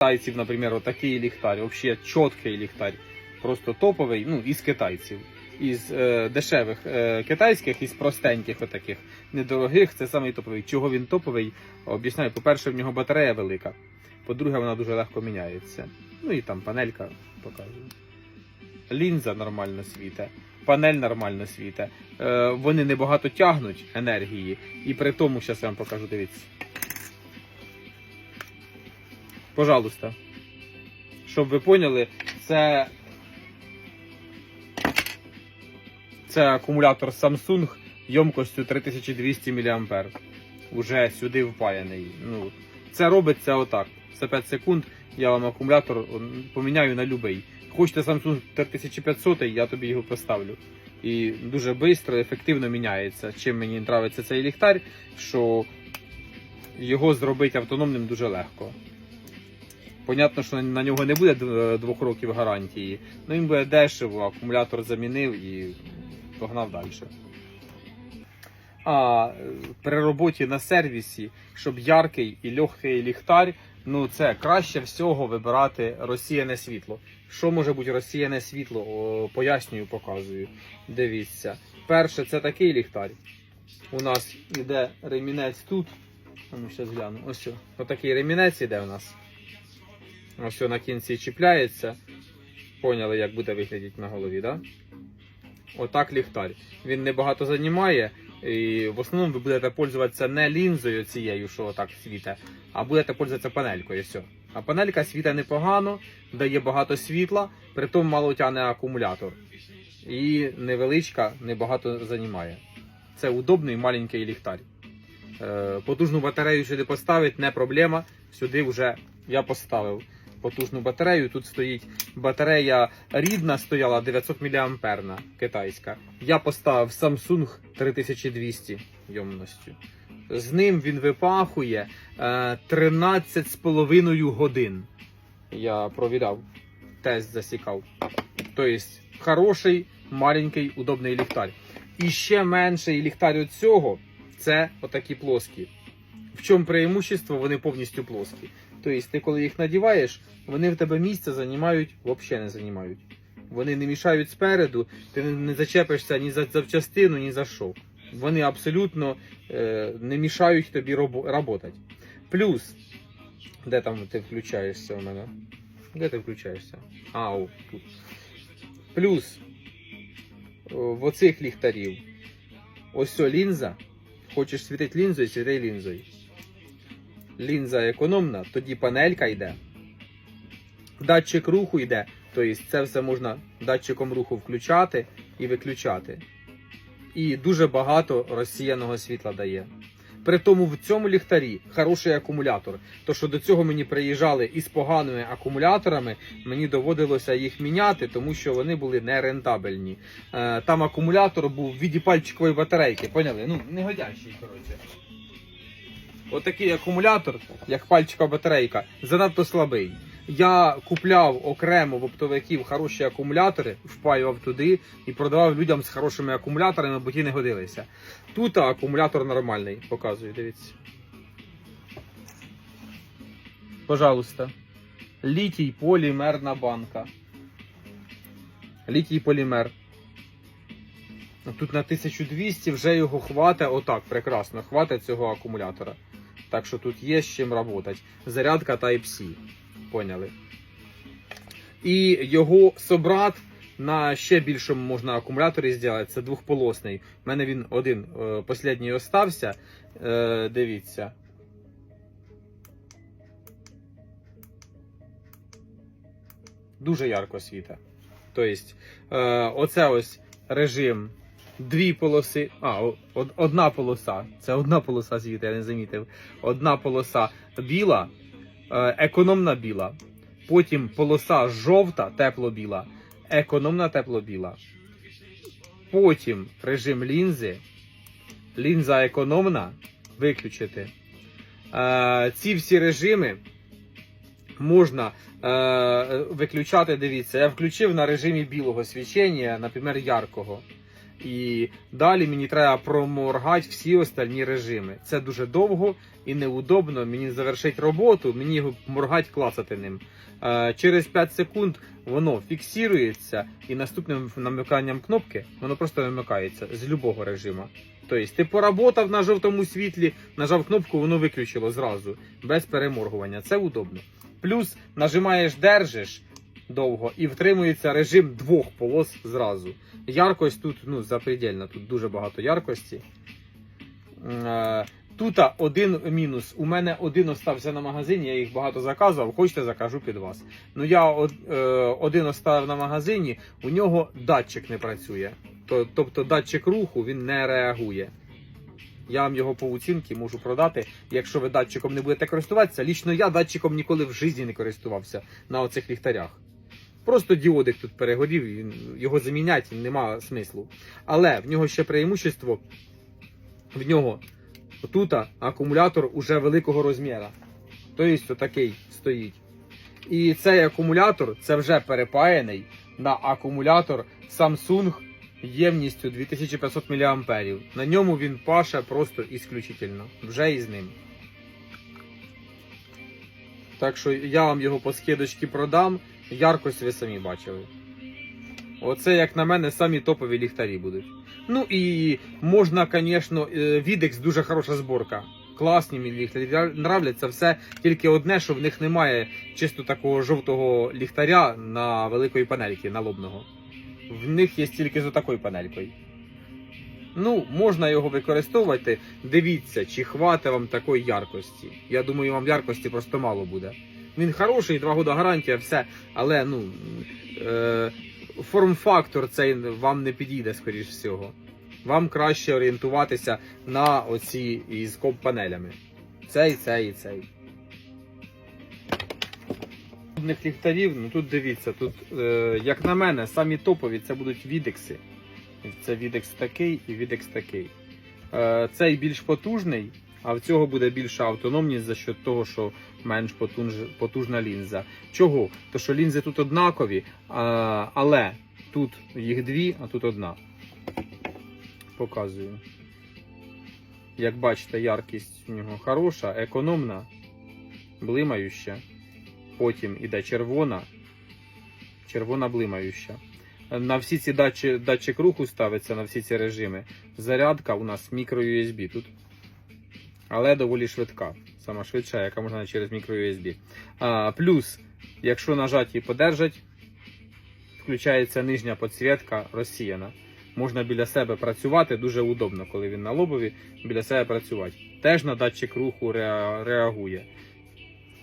китайців, наприклад, отакий ліхтар, взагалі чіткий ліхтар, просто топовий, ну, із китайців. Із е, дешевих е, китайських, із простеньких, отаких недорогих, це самий топовий. Чого він топовий? Об'ясняю, по-перше, в нього батарея велика. По-друге, вона дуже легко міняється. Ну і там панелька показую. Лінза нормально світе, панель нормально світе. Е, вони небагато тягнуть енергії. І при тому, зараз я вам покажу, дивіться. Пожалуйста. Щоб ви поняли, це. Це акумулятор Samsung ємкостю 3200 мА. Уже сюди впаяний. Ну, це робиться отак. За 5 секунд я вам акумулятор поміняю на любий. Хочете Samsung 3500, я тобі його поставлю. І дуже швидко, ефективно міняється. Чим мені подобається цей ліхтар, що його зробити автономним дуже легко. Понятно, що на нього не буде двох років гарантії, але він буде дешево, акумулятор замінив і погнав далі. А е, при роботі на сервісі, щоб яркий і легкий ліхтар, ну це краще всього вибирати розсіяне світло. Що може бути розсіяне світло? О, пояснюю, показую. Дивіться. Перше, це такий ліхтар. У нас іде ремінець тут. Ну, зараз гляну. Ось. о. Отакий ремінець іде у нас. Ось о, на кінці чіпляється. Поняли, як буде виглядати на голові? Да? Отак ліхтар. Він небагато займає. І в основному ви будете пользуватися не лінзою цією, що отак світе, а будете пользуватися панелькою. Все. А панелька світе непогано, дає багато світла, при тому мало тягне акумулятор. І невеличка, небагато займає. Це удобний маленький ліхтар. Е, потужну батарею сюди поставити не проблема. Сюди вже я поставив потужну батарею. Тут стоїть батарея рідна, стояла 900 мА китайська. Я поставив Samsung 3200 ємності. З ним він випахує е, 13,5 годин. Я провіряв, тест засікав. Тобто, хороший, маленький, удобний ліхтар. І ще менший ліхтар цього це отакі плоскі. В чому преимущество? Вони повністю плоскі. Тобто, ти коли їх надіваєш, вони в тебе місця займають, взагалі не займають. Вони не мішають спереду, ти не- зачепишся ні за запчастину, ні за що. Вони абсолютно е, не мішають тобі працювати. Плюс, де там ти включаєшся у мене? Де ти включаєшся? А, о, тут. Плюс в оцих ліхтарів. Ось о, лінза. Хочеш світити лінзою, світи лінзою. Лінза економна, тоді панелька йде. Датчик руху йде. Тобто це все можна датчиком руху включати і виключати. І дуже багато розсіяного світла дає. При тому в цьому ліхтарі хороший акумулятор. То що до цього мені приїжджали із поганими акумуляторами, мені доводилося їх міняти, тому що вони були нерентабельні. Е, там акумулятор був в віді пальчикової батарейки, поняли? Ну, негодящий, коротше. Отакий акумулятор, як пальчикова батарейка, занадто слабий. Я купляв окремо в оптовиків хороші акумулятори, впаював туди і продавав людям з хорошими акумуляторами, бо ті не годилися. Тут акумулятор нормальний, показую, дивіться. Пожалуйста. Літій полімерна банка. Літій полімер. Тут на 1200 вже його хватить, отак, прекрасно, хватить цього акумулятора. Так що тут є з чим працювати. Зарядка Type-C. Поняли? І його собрат на ще більшому можна акумуляторі зробити. Це двохполосний. У мене він один е, останній остався. Е, дивіться. Дуже ярко світа. Тобто, е, оце ось режим дві полоси. А, од- одна полоса. Це одна полоса світа, я не замітив. Одна полоса біла, е, економна біла. Потім полоса жовта, тепло-біла, економна тепло-біла. Потім режим лінзи. Лінза економна. Виключити. Е, ці всі режими можна е, виключати. Дивіться, я включив на режимі білого свічення, наприклад, яркого. І далі мені треба проморгати всі остальні режими. Це дуже довго і неудобно. Мені завершить роботу, мені його моргать клацати ним. Е, через 5 секунд воно фіксується і наступним намиканням кнопки воно просто вимикається з любого режиму. Тобто ти поработав на жовтому світлі, нажав кнопку, воно виключило зразу, без переморгування. Це удобно. Плюс нажимаєш, держиш довго і втримується режим двох полос зразу. Яркость тут ну, запредельна, тут дуже багато яркості. Е, Тут один мінус. У мене один остався на магазині, я їх багато заказував. Хочете, закажу під вас. Ну я е, один оставив на магазині, у нього датчик не працює. Тобто датчик руху він не реагує. Я вам його по оцінці можу продати. Якщо ви датчиком не будете користуватися, лічно я датчиком ніколи в житті не користувався на оцих ліхтарях. Просто діодик тут перегорів, його заміняти нема смислу. Але в нього ще преимущество, в нього тут акумулятор уже великого розміру. Тобто такий стоїть. І цей акумулятор це вже перепаяний на акумулятор Samsung ємністю 2500 мА. На ньому він паше просто ісключительно. Вже із ним. Так що я вам його по скидочці продам. Яркость ви самі бачили. Оце, як на мене, самі топові ліхтарі будуть. Ну і можна, звісно, Відекс дуже хороша зборка. Класні мені ліхтарі нравляться. Все тільки одне, що в них немає чисто такого жовтого ліхтаря на великої панельки, налобного. В них є тільки з такою панелькою. Ну, можна його використовувати. Дивіться, чи хватить вам такої яркості. Я думаю, вам яркості просто мало буде. Він хороший, 2 года гарантія, все. Але ну, е, форм-фактор цей вам не підійде, скоріш всього. Вам краще орієнтуватися на оці із коп-панелями. Цей, цей і цей. Ліхтарів, ну тут дивіться, тут, е, як на мене, самі топові це будуть відекси. Це відекс такий і відекс такий. Е, цей більш потужний, а в цього буде більша автономність за счет того, що менш потуж, потужна лінза. Чого? То що лінзи тут однакові, але тут їх дві, а тут одна. Показую. Як бачите, яркість у нього хороша, економна, блимающа. Потім іде червона, червона блимающа. На всі ці датчі, датчик руху ставиться на всі ці режими. Зарядка у нас мікро USB тут. Але доволі швидка. Сама швидша, яка можна через мікро USB. А, плюс, якщо нажати і подержать, включається нижня підсвітка розсіяна. Можна біля себе працювати, дуже удобно, коли він на лобові, біля себе працювати. Теж на датчик руху реагує.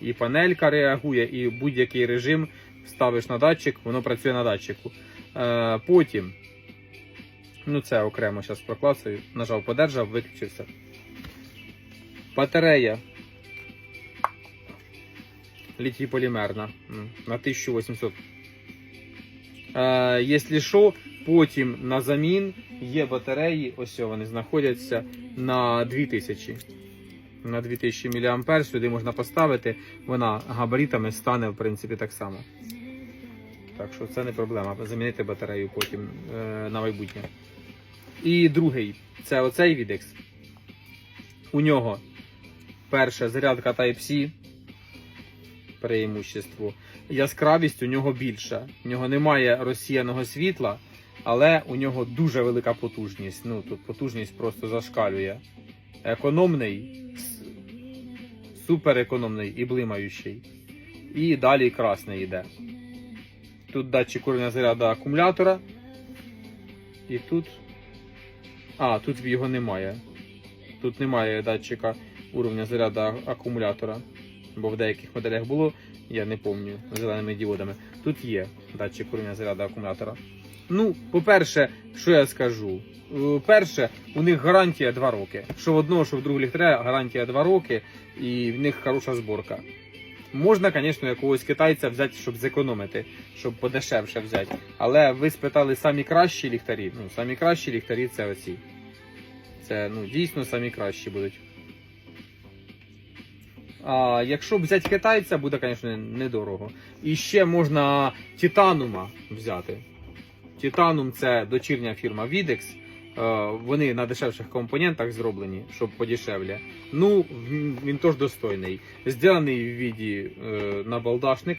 І панелька реагує, і будь-який режим ставиш на датчик, воно працює на датчику. Е, потім, ну це окремо зараз проклацаю, нажав, подержав, виключився. Батарея літій полімерна на 1800. Е, якщо що, потім на замін є батареї, ось вони знаходяться на 2000. На 2000 мА сюди можна поставити, вона габаритами стане в принципі так само. Так що це не проблема. Замінити батарею потім е, на майбутнє. І другий це оцей Videx. У нього перша зарядка Type-C. Преимущество. Яскравість у нього більша. У нього немає розсіяного світла, але у нього дуже велика потужність. Ну, тут потужність просто зашкалює. Економний, с- супер економний і блимаючий. І далі красний йде. Тут датчик уровня заряду акумулятора. І тут. А, тут його немає. Тут немає датчика уровня заряду акумулятора. Бо в деяких моделях було, я не пам'ятаю, зеленими діодами. Тут є датчик уровня заряду акумулятора. Ну, по-перше, що я скажу? Е, Перше, у них гарантія 2 роки. Що в одного, що в другого ліхтаря гарантія 2 роки, і в них хороша зборка. Можна, звісно, якогось китайця взяти, щоб зекономити, щоб подешевше взяти. Але ви спитали самі кращі ліхтарі. Ну, самі кращі ліхтарі це оці. Це ну, дійсно самі кращі будуть. А якщо взяти китайця, буде, звісно, недорого. І ще можна Титанума взяти. Титанум це дочірня фірма Videx. Е, Вони на дешевших компонентах зроблені, щоб подешевле. Ну, він- теж достойний. Зділений в віді е, набалдашник.